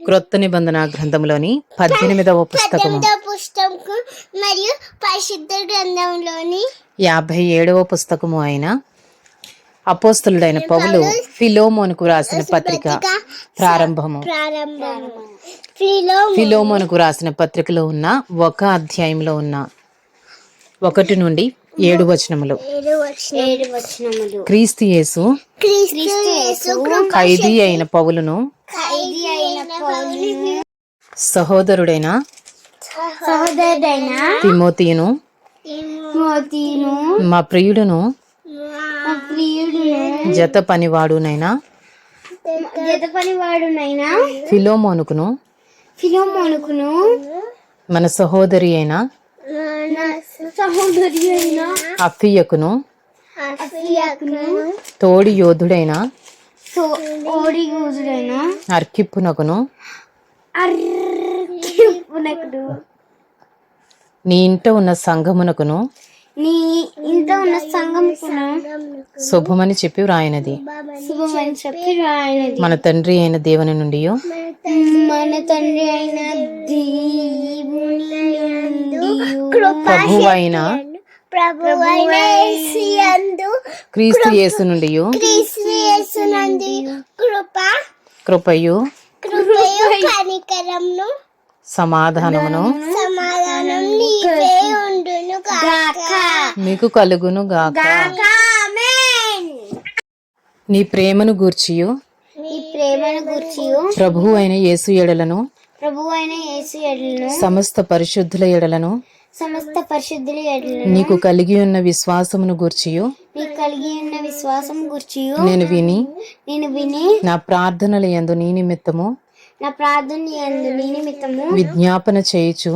క్రొత్త నిబంధన గ్రంథంలోని పద్దెనిమిదవ పుస్తకము. మరియు పరిశుద్ధ గ్రంథంలోని యాభై ఏడవ పుస్తకము అయిన అపోస్తులుడైన పౌలు ఫిలోమోనుకు రాసిన పత్రిక ప్రారంభము. ప్రారంభము. ఫిలో ఫిలోమోనుకు రాసిన పత్రికలో ఉన్న ఒక అధ్యాయంలో ఉన్న ఒకటి నుండి ఏడు వచనములు. క్రీస్తు యేసు క్రీస్తు యేసు ఖైదీ అయిన పౌలును ఖైదీ అయిన పౌలును సహోదరుడైన సహోదరుడైన తిమోతిను మా ప్రియుడును మా ప్రియుడును జత పనివాడునైనా జత పనివాడునైనా ఫిలోమోనుకును ఫిలోమోనుకును మన సహోదరి అయిన సహోదరి అయిన అఫియకును అఫియాకును తోడి యోధుడైన ఓడి గూజుడైన అర్కిప్పునకును అర్కిపునకుడు నీ ఇంట ఉన్న సంఘమునకును నీ ఇంత ఉన్న సంఘముకును శుభమని చెప్పి వ్రాయినది. శుభమని చెప్పి రాయనది మన తండ్రి అయిన దేవుని నుండి మన తండ్రి అయిన ప్రభు అయిన క్రీస్తు యేసు నుండి క్రీస్తు కృప. కృపయు. కృపయు కనికరమును. సమాధానమును. సమాధానం ఉండును గాక. మీకు కలుగును గాక. ఆమేన్. నీ ప్రేమను గూర్చియు. ఈ ప్రేమను గూర్చియు. ప్రభు అయిన యేసు ఎడలను. ప్రభువైన యేసు ఎడలను. సమస్త పరిశుద్ధుల ఎడలను. సమస్త పరిశుద్ధుల ఎడలను. నీకు కలిగి ఉన్న విశ్వాసమును గూర్చియు. నీకు కలిగి ఉన్న విశ్వాసం గూర్చియు. నేను విని నేను విని నా ప్రార్థనల యందు నీ నిమిత్తము నా ప్రార్థన యందు నీ నిమిత్తము విజ్ఞాపన చేయుచు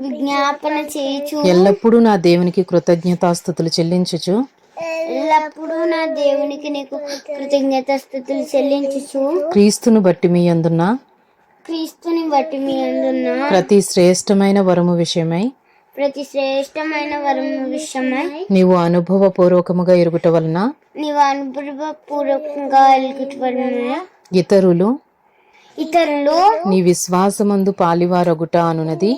విజ్ఞాపన చేయుచు. ఎల్లప్పుడూ నా దేవునికి కృతజ్ఞతాస్థుతులు చెల్లించుచు ఎల్లప్పుడూ నా దేవునికి నీకు కృతజ్ఞత స్థుతులు చెల్లించుచు. క్రీస్తును బట్టి మీ అందున్న క్రీస్తుని బట్టి మీ అందున్న ప్రతి శ్రేష్టమైన వరము విషయమై ప్రతి శ్రేష్టమైన వరము విషయమై నీవు అనుభవపూర్వకముగా ఎరుగుట వలన నీవు అనుభవ పూర్వకంగా ఎలుగుతున్న ఇతరులు ఇతరులు నీ విశ్వాసమందు పాలివారొగుట అనునది.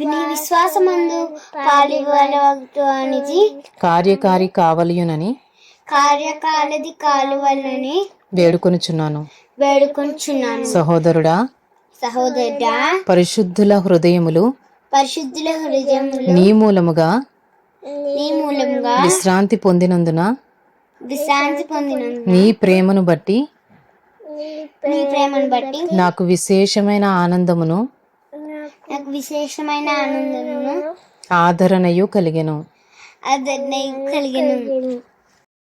నీ విశ్వాసమందు పాలివలవద్దు అనేది కార్యకారి కావలియునని కార్యకాలది కాలువలని వేడుకొనుచున్నాను. వేడుకొంచున్నాను సహోదరుడా సహోదరుడా పరిశుద్ధుల హృదయములు పరిశుద్ధుల హృదయములు నీ మూలముగా నీ మూలంగా విశ్రాంతి పొందినందున విశ్రాంతి పొందినందు నీ ప్రేమను బట్టి నీ ప్రేమను బట్టి నాకు విశేషమైన ఆనందమును నాకు విశేషమైన ఆనందమును ఆదరణయు కలిగెను. ఆదరణ కలిగిన.